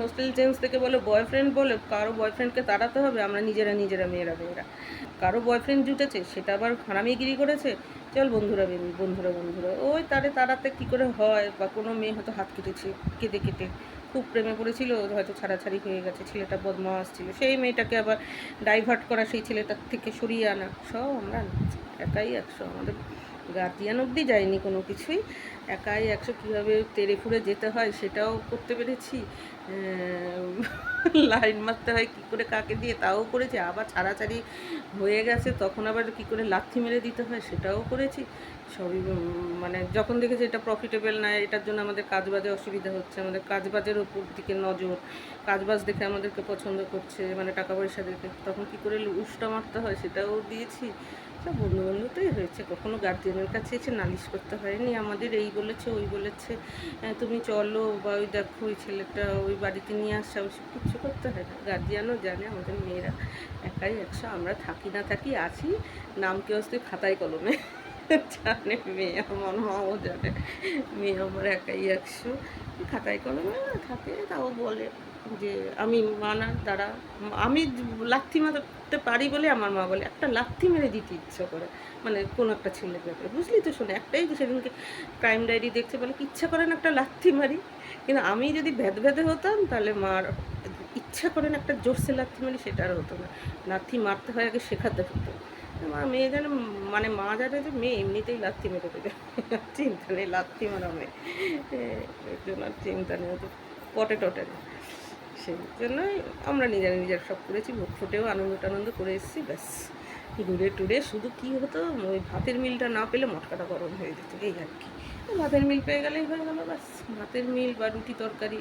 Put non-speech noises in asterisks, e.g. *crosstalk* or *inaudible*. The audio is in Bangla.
হোস্টেল চেঞ্জ থেকে বলে বয়ফ্রেন্ড বলে, কারও বয়ফ্রেন্ডকে তাড়াতে হবে, আমরা নিজেরা নিজেরা মেয়েরা মেয়েরা কারও বয়ফ্রেন্ড জুটেছে, সেটা আবার হারামিগিরি করেছে, চল বন্ধুরা বেবি বন্ধুরা বন্ধুরা ওই তারে তাড়াতে কী করে হয়, বা কোনো মেয়ে হয়তো হাত কেটেছে কেটে কেটে, খুব প্রেমে পড়েছিল, হয়তো ছাড়াছাড়ি হয়ে গেছে, ছেলেটা বদমাস ছিল, সেই মেয়েটাকে আবার ডাইভার্ট করা, সেই ছেলেটার থেকে সরিয়ে আনা, সব আমরা। একাই একশো, আমাদের গার্জিয়ান অবধি যায়নি কোনো কিছুই। একাই একশো কীভাবে তেড়ে ফুড়ে যেতে হয় সেটাও করতে পেরেছি। লাইন মারতে হয় কী করে কাকে দিয়ে তাও করেছি। আবার ছাড়াছাড়ি হয়ে গেছে, তখন আবার কী করে লাথি মেরে দিতে হয় সেটাও করেছি। সবই মানে যখন দেখেছি এটা প্রফিটেবল না, এটার জন্য আমাদের কাজবাজে অসুবিধা হচ্ছে, আমাদের কাজবাজের ওপর দিকে নজর, কাজবাজ দেখে আমাদেরকে পছন্দ করছে মানে টাকা পয়সা দেখে, তখন কী করে উষ্টা মারতে হয় সেটাও দিয়েছি। সব বন্ধু বন্ধুতেই হয়েছে, কখনো গার্জিয়ানের কাছে এসে নালিশ করতে হয়নি। আমাদের এই বলেছে, ওই বলেছে তুমি চলো বা ওই দেখো, ওই ছেলেটা ওই বাড়িতে নিয়ে আসা ওইসব কিচ্ছু করতে হয় না। গার্জিয়ানও জানে, আমাদের মেয়েরা একাই একশো, আমরা থাকি না থাকি, আছি, নাম কেউ আসতে খাতায় কলমে। *laughs* জানে, মেয়ে আমার, মাও জানে, মেয়ে আমার একাই একশো, খাতায় কলমে থাকে, তাও বলে যে, আমি মানার দ্বারা, আমি লাথি মারতে পারি বলে আমার মা বলে, একটা লাথি মেরে দিতে ইচ্ছা করে। মানে কোনো একটা ছেলের ব্যাপারে। বুঝলি তো শোনো, একটাই যে সেদিনকে ক্রাইম ডায়েরি দেখছে বলে ইচ্ছা করে না একটা লাথি মারি? কিন্তু আমি যদি ভেদ ভেদে হতাম, তাহলে মার ইচ্ছা করেন একটা জোরসে লাথি মারি, সেটা আর হতো না। লাথি মারতে হয় আগে শেখাতে হতো। আমার মেয়ে যেন মানে মা জানে যে মেয়ে এমনিতেই লাথি মেরে দেবে। চিন্তা নেই, লাথি মারা মেয়ে। এর জন্য চিন্তা নেই পটে টটে না। সেই জন্যই আমরা নিজেরা নিজের সব করেছি, মুখ ফুটেও আনন্দ টানন্দ করে এসেছি, ব্যাস। ঘুরে টুরে শুধু কী হতো, ওই ভাতের মিলটা না পেলে মটকাটা গরম হয়ে যেত, এই আর কি। ভাতের মিল পেয়ে গেলেই হয়ে গেলো, ব্যাস। ভাতের মিল বা রুটি তরকারি।